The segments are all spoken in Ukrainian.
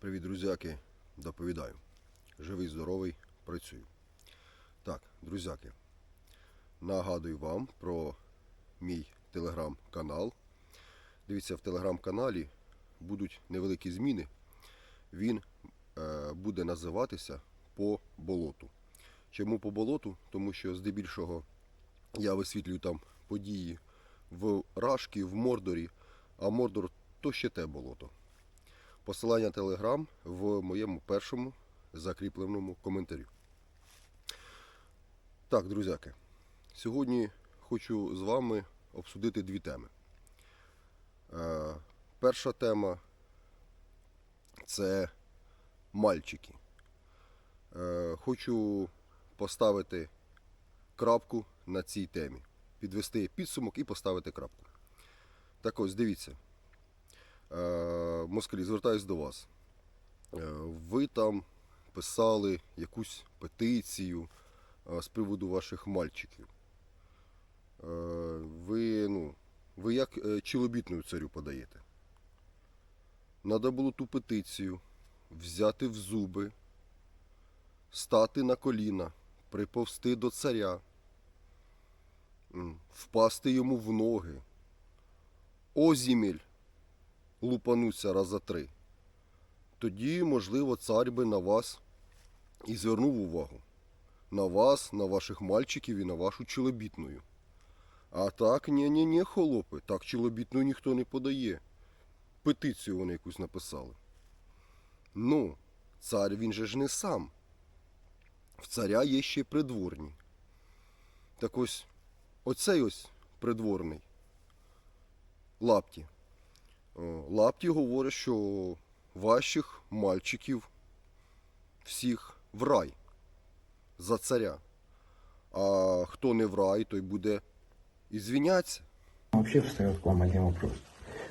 Привіт, друзяки. Доповідаю. Живий, здоровий, працюю. Так, друзяки, нагадую вам про мій телеграм-канал. Дивіться, в телеграм-каналі будуть невеликі зміни. Він е, буде називатися по болоту. Чому по болоту? Тому що здебільшого я висвітлюю там події в Рашкі, в Мордорі, а Мордор то ще те болото. Посилання Телеграм в моєму першому закріпленому коментарі. Так, друзяки, сьогодні хочу з вами обсудити дві теми. Е, перша тема це мальчики. Е, хочу поставити крапку на цій темі, підвести підсумок і поставити крапку. Так ось, дивіться. Е, Москалі, звертаюсь до вас. Е, Ви там писали якусь петицію е, з приводу ваших мальчиків. Ви, ну, ви як чолобітною царю подаєте? Надо було ту петицію взяти в зуби, стати на коліна, приповзти до царя, впасти йому в ноги. О, зімель! лупануться раза три, тоді, можливо, цар би на вас і звернув увагу. На вас, на ваших мальчиків і на вашу чолобітную. А так, ні-ні-ні, холопи, так чолобітну ніхто не подає. Петицію вони якусь написали. Ну, цар він же ж не сам. В царя є ще придворні. Так ось, оцей ось придворний. Лапті. О, Лапті говорить, що ваших мальчиків всіх в рай за царя. А хто не в рай, той буде і звінятися. Вообще встает к вам один вопрос.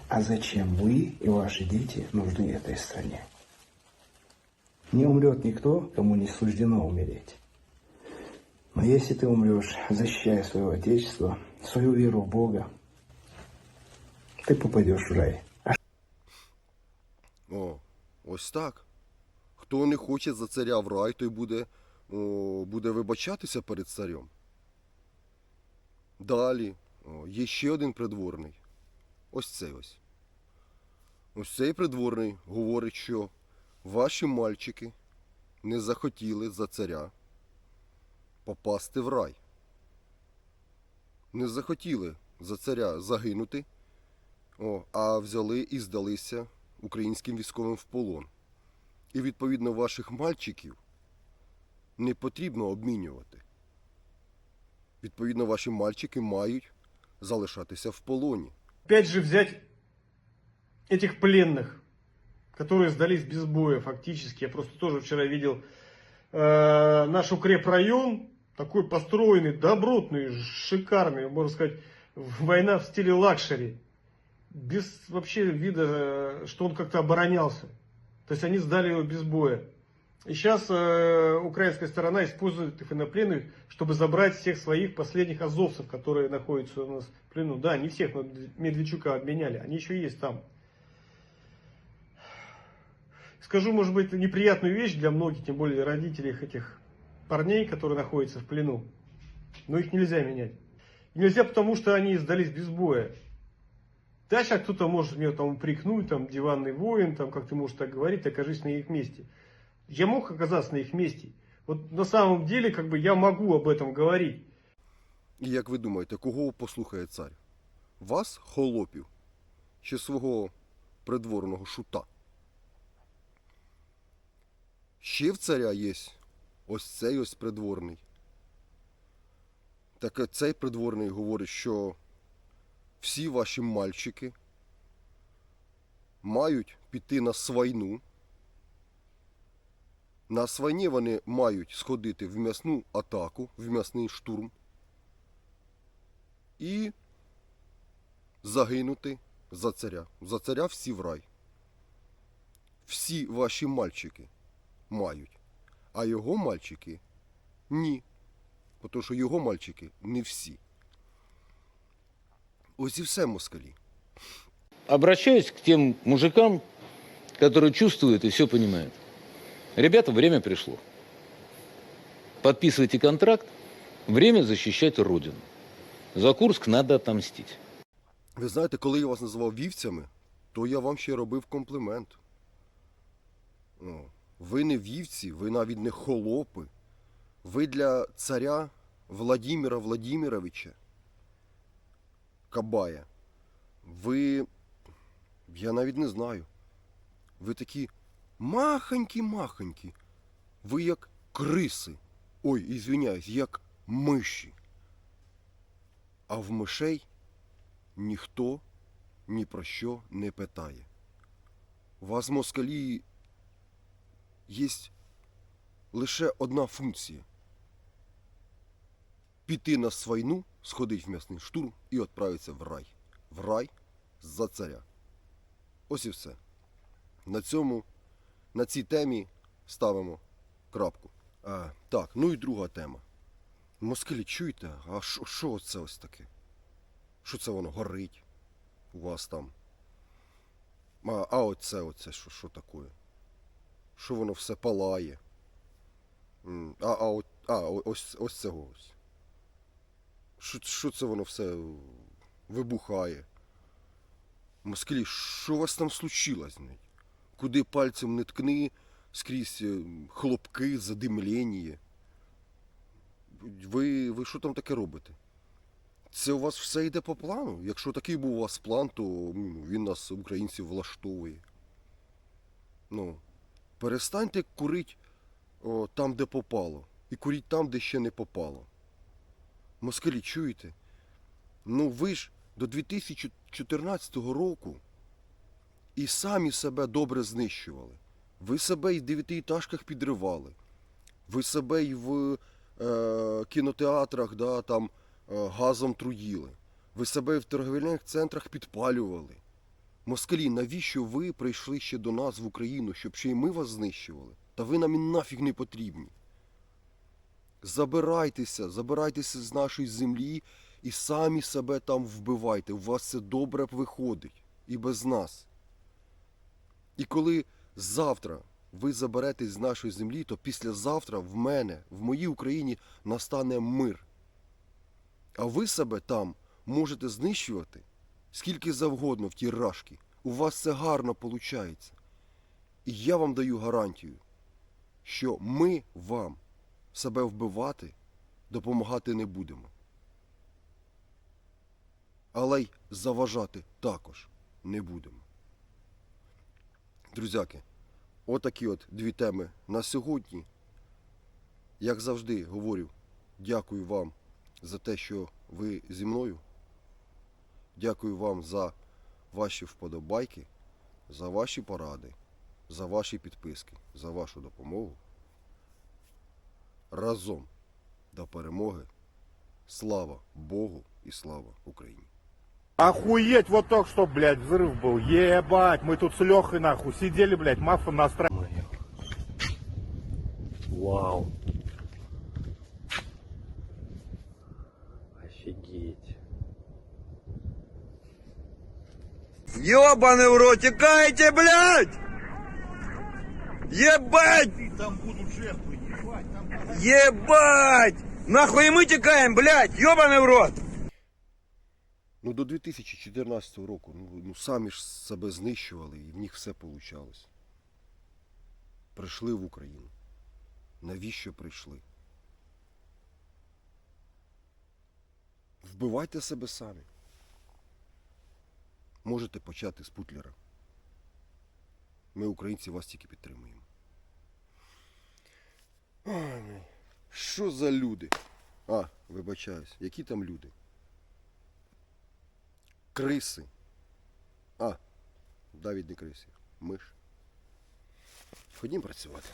А зачем вы и ваши дети нужны этой стране? Не умрет никто, кому не суждено умереть. Но если ты умрешь, защищая свое Отечество, свою веру в Бога, ты попадешь в рай. О, ось так. Хто не хоче за царя в рай, той буде, о, буде вибачатися перед царем. Далі о, є ще один придворний. Ось цей ось. Ось цей придворний говорить, що ваші мальчики не захотіли за царя попасти в рай. Не захотіли за царя загинути, о, а взяли і здалися українським військовим в полон. І відповідно ваших мальчиків не потрібно обмінювати. Відповідно, ваші мальчики мають залишатися в полоні. Опять же взять этих пленных, которые сдались без боя фактически. Я просто тоже вчера видел э, наш укрепрайон, такой построенный, добротный, шикарный, можно сказать, война в стиле лакшери. Без вообще вида, что он как-то оборонялся. То есть они сдали его без боя. И сейчас э, украинская сторона использует их инопленных, чтобы забрать всех своих последних азовцев, которые находятся у нас в плену. Да, не всех, но Медведчука обменяли. Они еще есть там. Скажу, может быть, неприятную вещь для многих, тем более родителей этих парней, которые находятся в плену. Но их нельзя менять. Нельзя, потому что они сдались без боя. Да, сейчас кто-то может мне там упрекнуть, там, диванный воин, там, как ты можешь так говорить, окажись на их месте. Я мог оказаться на их месте. Вот на самом деле, как бы, я могу об этом говорить. І як ви думаєте, кого послухає цар? Вас, холопів, чи свого придворного шута? Ще в царя є ось цей ось придворний. Так цей придворний говорить, що всі ваші мальчики мають піти на свайну. На свайні вони мають сходити в м'ясну атаку, в м'ясний штурм і загинути за царя. За царя всі в рай. Всі ваші мальчики мають, а його мальчики ні. Тому що його мальчики не всі. Ось і все москалі. обращаюсь к тем мужикам, который чувствует и все понимает. Ребята, время пришло. Подписывайте контракт. Время защищать Родину. За Курск надо отомстить. Ви знаєте, коли я вас називав вівцями, то я вам ще робив комплімент. Ну, ви не вівці, ви навіть не холопи. Ви для царя Владимира Владимировича Кабая. Ви. Я навіть не знаю. Ви такі махонькі-махонькі. Ви як криси. Ой, ізвиняюсь, як миші. А в мишей ніхто ні про що не питає. У вас, москалі, є лише одна функція. Піти на свайну, сходить в м'ясний штурм і відправитися в рай. В рай за царя. Ось і все. На цьому, на цій темі ставимо крапку. А, так, ну і друга тема. Москалі, чуєте, а що- це ось таке? Що це воно горить у вас там? А, а оце, оце, що, таке? Що воно все палає? А, а, от- а ось, ось це ось. Що, що це воно все вибухає? Москалі, що у вас там случилось? Куди пальцем не ткни, скрізь е, хлопки, задимлення. Ви, ви що там таке робите? Це у вас все йде по плану. Якщо такий був у вас план, то ну, він нас, українців, влаштовує. Ну, перестаньте курити о, там, де попало. І куріть там, де ще не попало. Москалі, чуєте? Ну ви ж до 2014 року і самі себе добре знищували. Ви себе і в дев'ятиэтажках підривали. Ви себе і в е, кінотеатрах да, там, е, газом труїли. Ви себе і в торговельних центрах підпалювали. Москалі, навіщо ви прийшли ще до нас в Україну, щоб ще й ми вас знищували? Та ви нам і нафіг не потрібні. Забирайтеся, забирайтеся з нашої землі і самі себе там вбивайте. У вас це добре виходить. І без нас. І коли завтра ви заберетесь з нашої землі, то післязавтра в мене, в моїй Україні, настане мир. А ви себе там можете знищувати скільки завгодно в тій рашки. У вас це гарно виходить. І я вам даю гарантію, що ми вам себе вбивати допомагати не будемо. Але й заважати також не будемо. Друзяки, отакі от дві теми на сьогодні. Як завжди говорю, дякую вам за те, що ви зі мною. Дякую вам за ваші вподобайки, за ваші поради, за ваші підписки, за вашу допомогу. Разом до перемоги. Слава Богу і слава Україні! Охуеть, вот только что, блядь, взрыв был. Ебать, мы тут с Лехой нахуй сидели, блядь, мафа настраивали. Вау. Офигеть. Ёбаный в рот, текайте, блядь! Ебать! Ебать! Нахуй и мы текаем, блядь! Ёбаный в рот! Ну, до 2014 року, ну, ну самі ж себе знищували і в них все вийшло. Прийшли в Україну. Навіщо прийшли? Вбивайте себе самі. Можете почати з Путлера. Ми, українці, вас тільки підтримуємо. Ой, що за люди? А, вибачаюсь, які там люди? Криси. А, навіть не криси. Миш. Ходім працювати.